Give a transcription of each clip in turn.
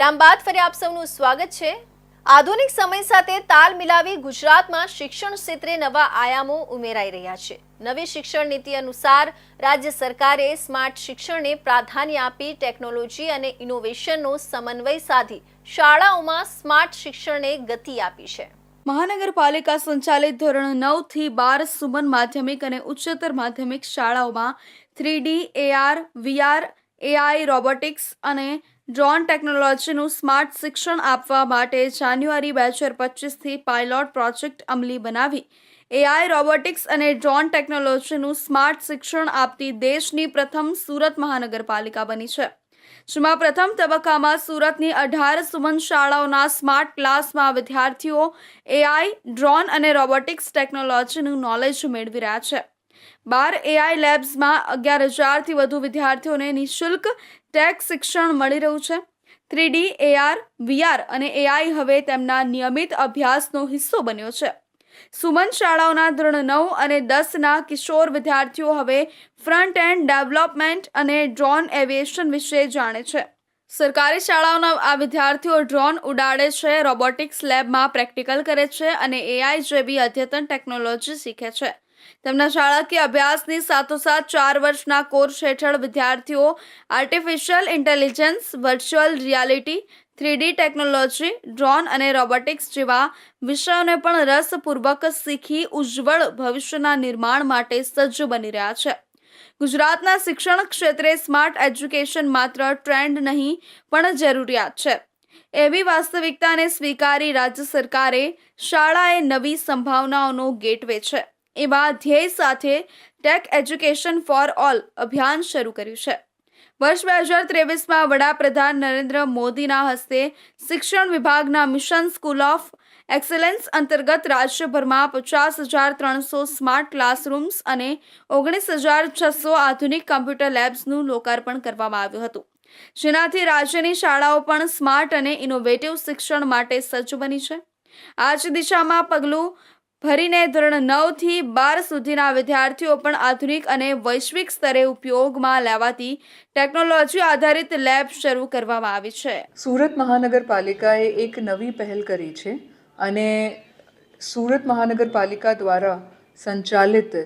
વિરામ બાદ ફરી આપ સૌનું સ્વાગત છે. આધુનિક સમય સાથે તાલ મિલાવી ગુજરાતમાં શિક્ષણ ક્ષેત્રે નવા આયામો ઉમેરાઈ રહ્યા છે. નવી શિક્ષણ નીતિ અનુસાર રાજ્ય સરકારે સ્માર્ટ શિક્ષણને પ્રાધાન્ય આપી ટેકનોલોજી અને ઇનોવેશનનો સમન્વય સાધી શાળાઓમાં સ્માર્ટ શિક્ષણને ગતિ આપી છે. મહાનગરપાલિકા સંચાલિત ધોરણ નવથી બાર સુમન માધ્યમિક અને ઉચ્ચતર માધ્યમિક શાળાઓમાં three D AR VR AI robotics અને ડ્રોન ટેકનોલોજીનું સ્માર્ટ શિક્ષણ આપવા માટે જાન્યુઆરી બે હજાર પચીસથી પાયલોટ પ્રોજેક્ટ અમલી બનાવી. એઆઈ, રોબોટિક્સ અને ડ્રોન ટેકનોલોજીનું સ્માર્ટ શિક્ષણ આપતી દેશની પ્રથમ સુરત મહાનગરપાલિકા બની છે. જેમાં પ્રથમ તબક્કામાં સુરતની અઢાર સુમન શાળાઓના સ્માર્ટ ક્લાસમાં વિદ્યાર્થીઓ એઆઈ, ડ્રોન અને રોબોટિક્સ ટેકનોલોજીનું નોલેજ મેળવી રહ્યા છે. બાર એઆઈ લેબ્સમાં અગિયાર હજારથી વધુ વિદ્યાર્થીઓને નિઃશુલ્ક ટેક શિક્ષણ મળી રહ્યું છે. થ્રીડી એઆર વીઆર અને એઆઈ હવે તેમના નિયમિત અભ્યાસનો હિસ્સો બન્યો છે. સુમન શાળાઓના ધોરણ નવ અને દસના કિશોર વિદ્યાર્થીઓ હવે ફ્રન્ટ એન્ડ ડેવલપમેન્ટ અને ડ્રોન એવિએશન વિશે જાણે છે. સરકારી શાળાઓના આ વિદ્યાર્થીઓ ડ્રોન ઉડાડે છે રોબોટિક્સ લેબમાં પ્રેક્ટિકલ કરે છે અને એઆઈ જેવી અદ્યતન ટેકનોલોજી શીખે છે. તેમના શાળાકીય અભ્યાસની સાથોસાથ ચાર વર્ષના કોર્સ હેઠળ વિદ્યાર્થીઓ artificial intelligence virtual reality three D technology, drone અને રોબોટિક્સ જેવા વિષયોને પણ રસપૂર્વક શીખી ઉજ્જવળ ભવિષ્યના નિર્માણ માટે સજ્જ બની રહ્યા છે. ગુજરાતના શિક્ષણ ક્ષેત્રે સ્માર્ટ એજ્યુકેશન માત્ર ટ્રેન્ડ નહીં, પણ જરૂરિયાત છે. એવી વાસ્તવિકતાને સ્વીકારી રાજ્ય સરકારે શાળાએ નવી સંભાવનાઓનો ગેટવે છે. એવા ધ્યેય સાથે ટેક એજ્યુકેશન ફોર ઓલ અભિયાન શરૂ કર્યું છે. વર્ષ બે હજાર ત્રેવીસમાં વડાપ્રધાન નરેન્દ્ર મોદીના હસ્તે શિક્ષણ વિભાગના મિશન સ્કૂલ ઓફ એક્સેલન્સ અંતર્ગત રાજ્યભરમાં પચાસ હજાર ત્રણસો સ્માર્ટ ક્લાસરૂમ્સ અને ઓગણીસ હજાર છસો આધુનિક કમ્પ્યુટર લેબ્સનું લોકાર્પણ કરવામાં આવ્યું હતું. જેનાથી રાજ્યની શાળાઓ પણ સ્માર્ટ અને ઇનોવેટિવ શિક્ષણ માટે સજ્જ બની છે. આ જ દિશામાં પગલું ભરીને ધોરણ નવથી બાર સુધીના વિદ્યાર્થીઓ પણ આધુનિક અને વૈશ્વિક સ્તરે ઉપયોગમાં લેવાતી ટેકનોલોજી આધારિત લેબ શરૂ કરવામાં આવી છે. સુરત મહાનગરપાલિકાએ એક નવી પહેલ કરી છે અને સુરત મહાનગરપાલિકા દ્વારા સંચાલિત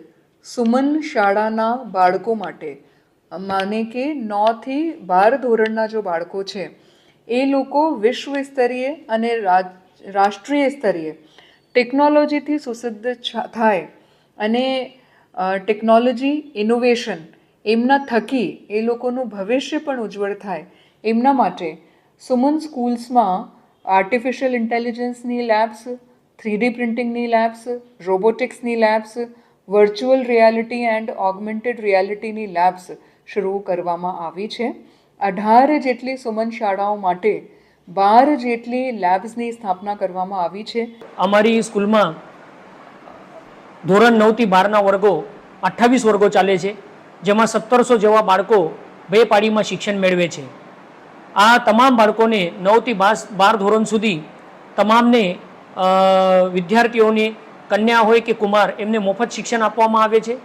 સુમન શાળાના બાળકો માટે, માને કે નવથી બાર ધોરણના જો બાળકો છે, એ લોકો વિશ્વ સ્તરીય અને રાષ્ટ્રીય સ્તરીય ટેકનોલોજીથી સુસિદ્ધ થાય અને ટેકનોલોજી, ઇનોવેશન એમના થકી એ લોકોનું ભવિષ્ય પણ ઉજ્જવળ થાય એમના માટે. સુમન સ્કૂલ્સમાં આર્ટિફિશિયલ ઇન્ટેલિજન્સની લેબ્સ થ્રીડી પ્રિન્ટિંગની labs રોબોટિક્સની labs virtual reality and augmented રિયાલિટીની labs શરૂ કરવામાં આવી છે. અઢાર જેટલી સુમન શાળાઓ માટે બાર જેટલી લેબ્સની સ્થાપના કરવામાં આવી છે. અમારી સ્કૂલમાં ધોરણ નવથી બારના વર્ગો અઠ્ઠાવીસ વર્ગો ચાલે છે, જેમાં સત્તરસો જેવા બાળકો બે પાડીમાં શિક્ષણ મેળવે છે. આ તમામ બાળકોને નવથી બાર બાર ધોરણ સુધી તમામને વિદ્યાર્થીઓને કન્યા હોય કે કુમાર એમને મફત શિક્ષણ આપવામાં આવે છે.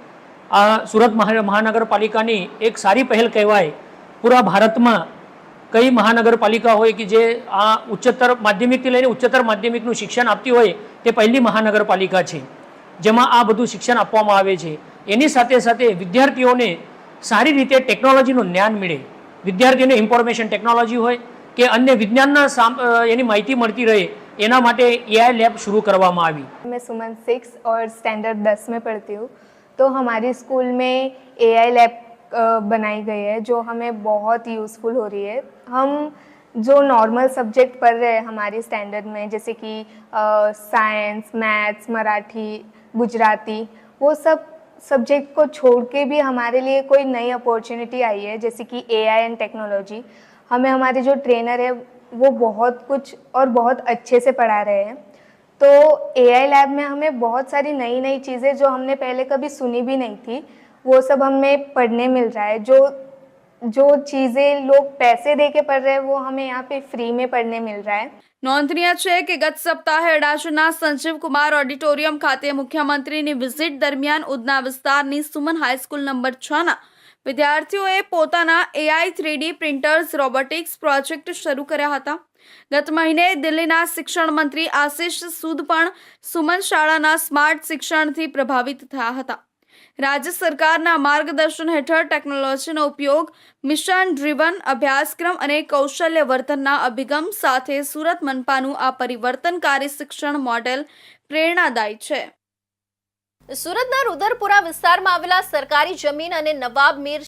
આ સુરત મહા, મહાનગરપાલિકાની એક સારી પહેલ કહેવાય, પૂરા ભારતમાં કઈ મહાનગરપાલિકા હોય કે જે આ ઉચ્ચતર માધ્યમિકથી લઈને ઉચ્ચતર માધ્યમિકનું શિક્ષણ આપતી હોય તે પહેલી મહાનગરપાલિકા છે. જેમાં આ બધું શિક્ષણ આપવામાં આવે છે. એની સાથે સાથે વિદ્યાર્થીઓને સારી રીતે ટેકનોલોજીનું જ્ઞાન મળે. વિદ્યાર્થીઓને ઇન્ફોર્મેશન ટેકનોલોજી હોય કે અન્ય વિજ્ઞાનના એની માહિતી મળતી રહે, એના માટે એઆઈ લેબ શરૂ કરવામાં આવી. મેં સુમન સિક્સ ઓર સ્ટેન્ડર્ડ દસ મેં પડતી હું. તો હમારી સ્કૂલ મેં એઆઈ લેબ बनाई गई है, जो हमें बहुत यूज़फुल हो रही है। हम जो नॉर्मल सब्जेक्ट पढ़ रहे हैं हमारे स्टैंडर्ड में, जैसे कि साइंस मैथ्स मराठी, गुजराती, वो सब सब्जेक्ट को छोड़ के भी हमारे लिए कोई नई अपॉर्चुनिटी आई है, जैसे कि एआई एंड टेक्नोलॉजी हमें हमारे जो ट्रेनर है, वो बहुत कुछ और बहुत अच्छे से पढ़ा रहे हैं। तो एआई लैब में हमें बहुत सारी नई नई चीज़ें जो हमने पहले कभी सुनी भी नहीं थी वो सब हमें पढ़ने मिल रहा है जो जो चीज़ें लोग पैसे दे के पढ़ रहे हैं वो हमें यहाँ पे फ्री में पढ़ने मिल रहा है નોંધનીય છે કે ગત સપ્તાહે અડાજણના સંજીવ કુમાર ઓડિટોરિયમ ખાતે મુખ્યમંત્રીની વિઝિટ દરમિયાન ઉધના વિસ્તારની સુમન હાઈસ્કૂલ નંબર છ ના વિદ્યાર્થીઓએ પોતાના AI three D printers robotics project શરૂ કર્યા હતા ગત મહિને દિલ્હીના શિક્ષણ મંત્રી આશિષ સૂદ પણ સુમન શાળાના સ્માર્ટ શિક્ષણથી પ્રભાવિત થયા હતા રાજ્ય સરકારના માર્ગદર્શન હેઠળ ટેકનોલોજીનો ઉપયોગ મિશન ડ્રીવન અભ્યાસક્રમ અને કૌશલ્ય વર્ધનના અભિગમ સાથે સુરત મનપાનું આ પરિવર્તનકારી શિક્ષણ મોડેલ પ્રેરણાદાયી છે. સુરતના રુદરપુરા વિસ્તારમાં આવેલા સરકારી જમીન અને નવાબ મીર